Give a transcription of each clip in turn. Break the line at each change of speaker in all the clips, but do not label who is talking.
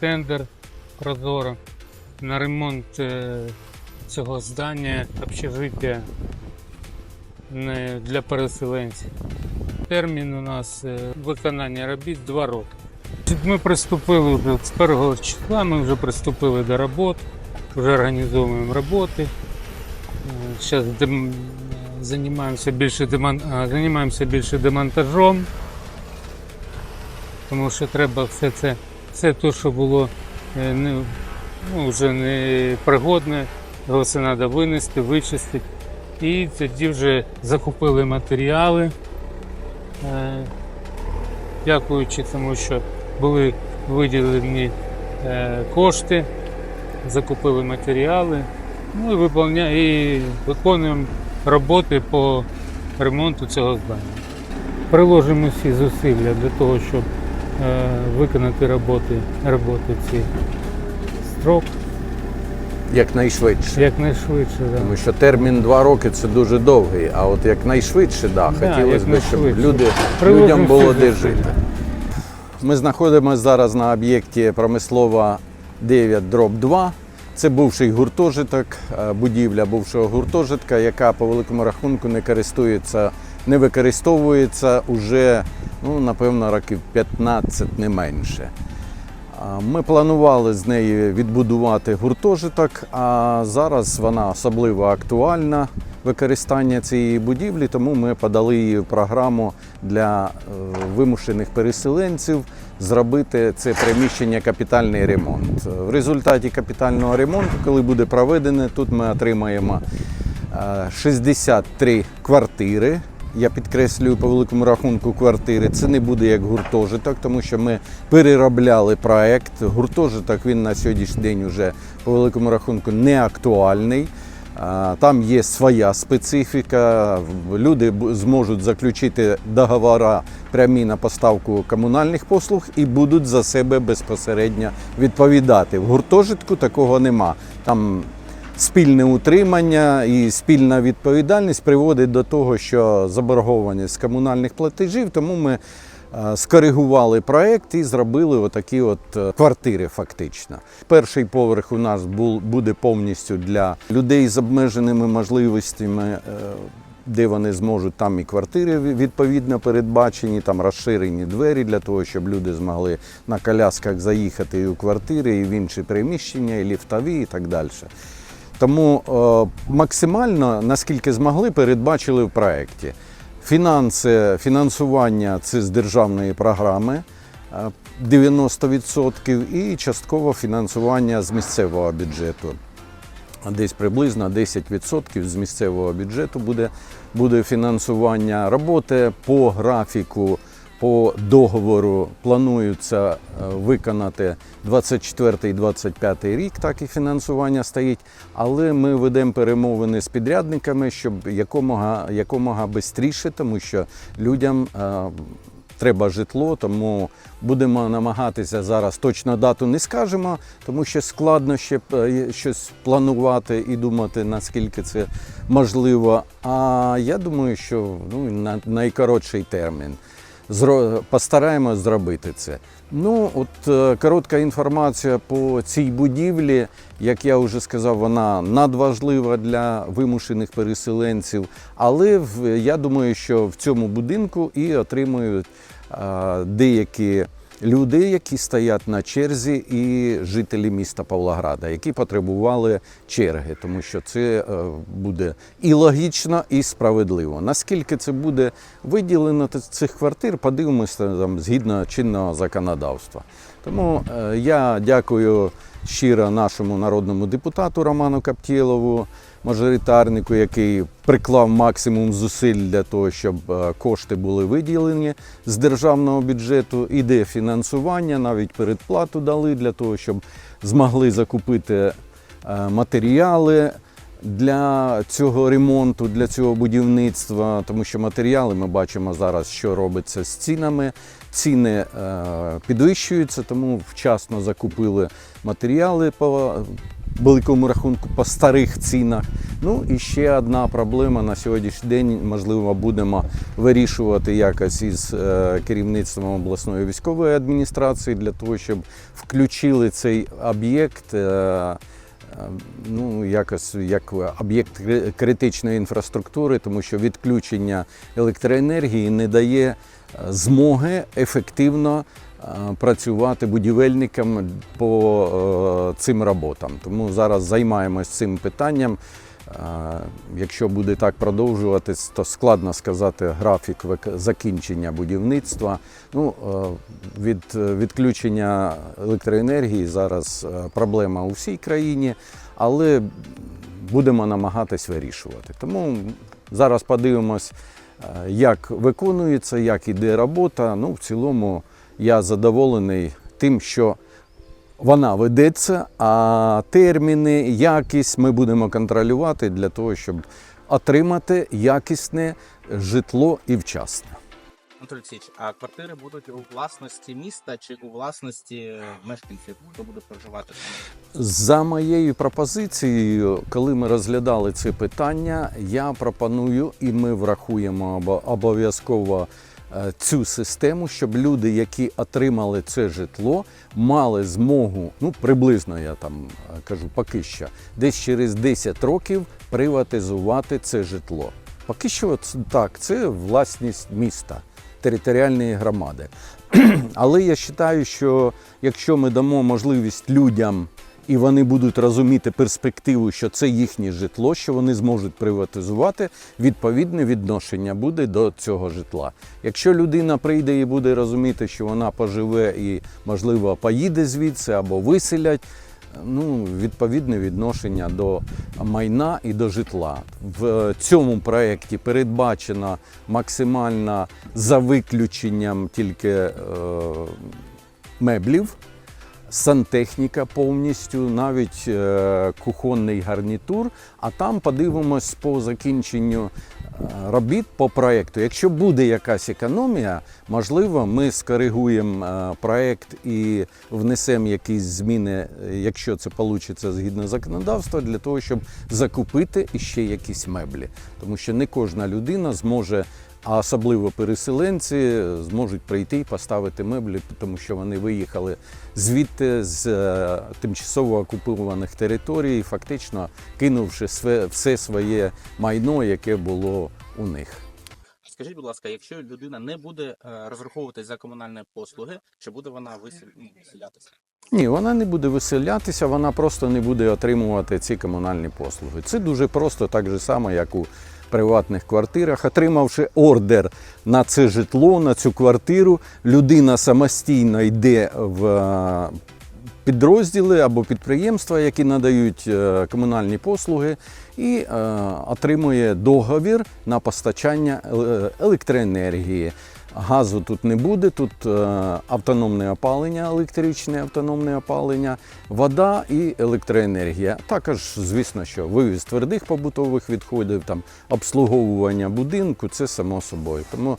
тендер Прозоро на ремонт е, цього здання общежиття для переселенців. Термін у нас е, виконання робіт 2 роки. Ми приступили вже з першого числа, ми вже приступили до робот, вже організовуємо роботи. Зараз займаємося більше, демон... займаємося більше демонтажом, тому що треба все це, все те, що було е, ну, вже не пригодне, його все треба винести, вичистити. І тоді вже закупили матеріали, е, дякуючи тому, що були виділені е, кошти, закупили матеріали, ну і, виповня... і виконуємо роботи по ремонту цього здання. Приложимо всі зусилля для того, щоб виконати роботи, роботи ці строк
Якнайшвидше.
якнайшвидше. Да.
Тому що термін два роки це дуже довгий, а от якнайшвидше, да,
Да,
хотілося б, щоб люди, людям було де жити. Ми знаходимося зараз на об'єкті промислова 9 дроб 2. Це бувший гуртожиток, е, будівля бувшого гуртожитка, яка по великому рахунку не користується, не використовується уже, ну, напевно, років 15 не менше. Ми планували з неї відбудувати гуртожиток, а зараз вона особливо актуальна використання цієї будівлі, тому ми подали її в програму для е, вимушених переселенців зробити це приміщення капітальний ремонт. В результаті капітального ремонту, коли буде проведене, тут ми отримаємо е, 63 квартири. Я підкреслюю по великому рахунку квартири. Це не буде як гуртожиток, тому що ми переробляли проект. Гуртожиток він на сьогоднішній день вже по великому рахунку не актуальний. Там є своя специфіка. Люди зможуть заключити договори прямі на поставку комунальних послуг і будуть за себе безпосередньо відповідати. В гуртожитку такого нема. Там спільне утримання і спільна відповідальність приводить до того, що заборгованість з комунальних платежів, тому ми е, скоригували проект і зробили отакі от е, квартири фактично. Перший поверх у нас буде повністю для людей з обмеженими можливостями. е, Де вони зможуть там і квартири відповідно передбачені, там розширені двері для того, щоб люди змогли на колясках заїхати і у квартири, і в інші приміщення, і ліфтові, і так далі. Тому е, максимально, наскільки змогли, передбачили в проєкті. Фінанси, фінансування це з державної програми е, 90% і частково фінансування з місцевого бюджету. Десь приблизно 10% з місцевого бюджету буде, буде фінансування роботи по графіку, по договору планується е, виконати 24-25 рік, так і фінансування стоїть. Але ми ведемо перемовини з підрядниками, щоб якомога, якомога швидше, тому що людям е, треба житло, тому будемо намагатися зараз точно дату не скажемо, тому що складно ще е, щось планувати і думати, наскільки це можливо. А я думаю, що ну, на найкоротший термін. Постараємось зробити це. Ну, от е, коротка інформація по цій будівлі. Як я вже сказав, вона надважлива для вимушених переселенців. Але я думаю, що в цьому будинку і отримують е, деякі люди, які стоять на черзі, і жителі міста Павлограда, які потребували черги, тому що це е, буде і логічно, і справедливо. Наскільки це буде виділено цих квартир, подивимося там згідно чинного законодавства. Тому е, я дякую щиро нашому народному депутату Роману Каптєлову, мажоритарнику, який приклав максимум зусиль для того, щоб е, кошти були виділені з державного бюджету. Іде фінансування, навіть передплату дали для того, щоб змогли закупити е, матеріали для цього ремонту, для цього будівництва, тому що матеріали ми бачимо зараз, що робиться з цінами. Ціни е, підвищуються, тому вчасно закупили матеріали по великому рахунку по старих цінах. Ну і ще одна проблема на сьогоднішній день, можливо, будемо вирішувати якось із е, керівництвом обласної військової адміністрації для того, щоб включили цей об'єкт. Е, Ну, якось як об'єкт критичної інфраструктури, тому що відключення електроенергії не дає е, змоги ефективно е, працювати будівельникам по цим роботам. Тому зараз займаємось цим питанням. Якщо буде так продовжуватись, то складно сказати графік закінчення будівництва. Ну, е, від відключення електроенергії зараз е, проблема у всій країні, але будемо намагатись вирішувати. Тому зараз подивимось, е, як виконується, як іде робота. Ну, в цілому я задоволений тим, що вона ведеться, а терміни, якість ми будемо контролювати для того, щоб отримати якісне житло і вчасно.
Анатолій Олексійович, а квартири будуть у власності міста чи у власності е, мешканців, хто буде проживати?
За моєю пропозицією, коли ми розглядали це питання, я пропоную і ми врахуємо обо- обов'язково цю систему, щоб люди, які отримали це житло, мали змогу, ну приблизно я там е, кажу, поки що, десь через 10 років приватизувати це житло. Поки що так, це власність міста, територіальної громади. Але я вважаю, що якщо ми дамо можливість людям і вони будуть розуміти перспективу, що це їхнє житло, що вони зможуть приватизувати, відповідне відношення буде до цього житла. Якщо людина прийде і буде розуміти, що вона поживе і, можливо, поїде звідси або виселять. Ну, відповідне відношення до майна і до житла. В цьому проєкті передбачено максимально за виключенням тільки е, меблів, сантехніка повністю, навіть е, кухонний гарнітур. А там подивимось по закінченню е, робіт по проєкту. Якщо буде якась економія, можливо, ми скоригуємо е, проєкт і внесемо якісь зміни, е, якщо це вийде згідно законодавства, для того, щоб закупити іще якісь меблі. Тому що не кожна людина зможе. А особливо переселенці зможуть прийти і поставити меблі, тому що вони виїхали звідти з е, тимчасово окупованих територій, фактично кинувши все своє майно, яке було у них.
Скажіть, будь ласка, якщо людина не буде е, розраховуватись за комунальні послуги, чи буде вона висел- ну, виселятися?
Ні, вона не буде виселятися, вона просто не буде отримувати ці комунальні послуги. Це дуже просто, так же само, як у приватних квартирах. Отримавши ордер на це житло, на цю квартиру, людина самостійно йде в е, підрозділи або підприємства, які надають е, комунальні послуги, і е, отримує договір на постачання електроенергії. Газу тут не буде, тут е, автономне опалення, електричне автономне опалення, вода і електроенергія. Також, звісно, що вивіз твердих побутових відходів, там обслуговування будинку це само собою. Тому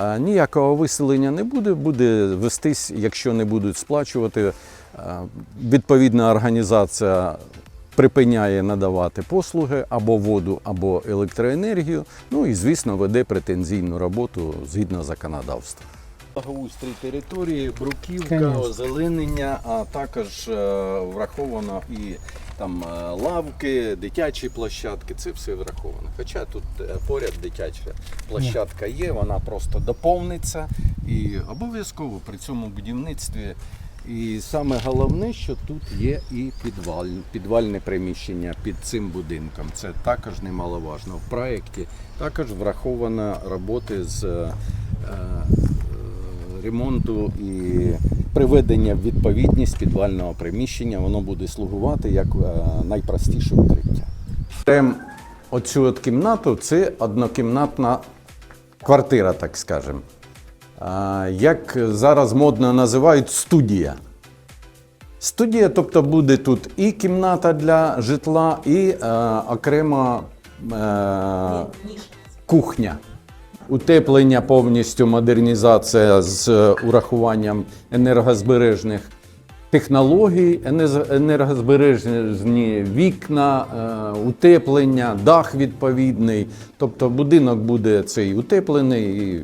е, ніякого виселення не буде, буде вестись, якщо не будуть сплачувати. е, Відповідна організація припиняє надавати послуги або воду, або електроенергію. Ну і, звісно, веде претензійну роботу згідно законодавства. Благоустрій території, бруківка,
Конечно.
озеленення, а також е, враховано і там е, лавки, дитячі площадки. Це все враховано. Хоча тут е, поряд дитяча площадка є, вона просто доповниться і обов'язково при цьому будівництві. І саме головне, що тут є і підвал, підвальне приміщення під цим будинком. Це також немаловажно. В проєкті також враховано роботи з е, е, ремонту і приведення в відповідність підвального приміщення. Воно буде слугувати як е, найпростіше укриття. Берем оцю от кімнату це однокімнатна квартира, так скажемо. Як зараз модно називають студія. Студія, тобто буде тут і кімната для житла, і е, окрема е, кухня. Утеплення повністю, модернізація з е, урахуванням енергозбережних технологій, енергозбережні вікна, е, утеплення, дах відповідний. Тобто будинок буде цей утеплений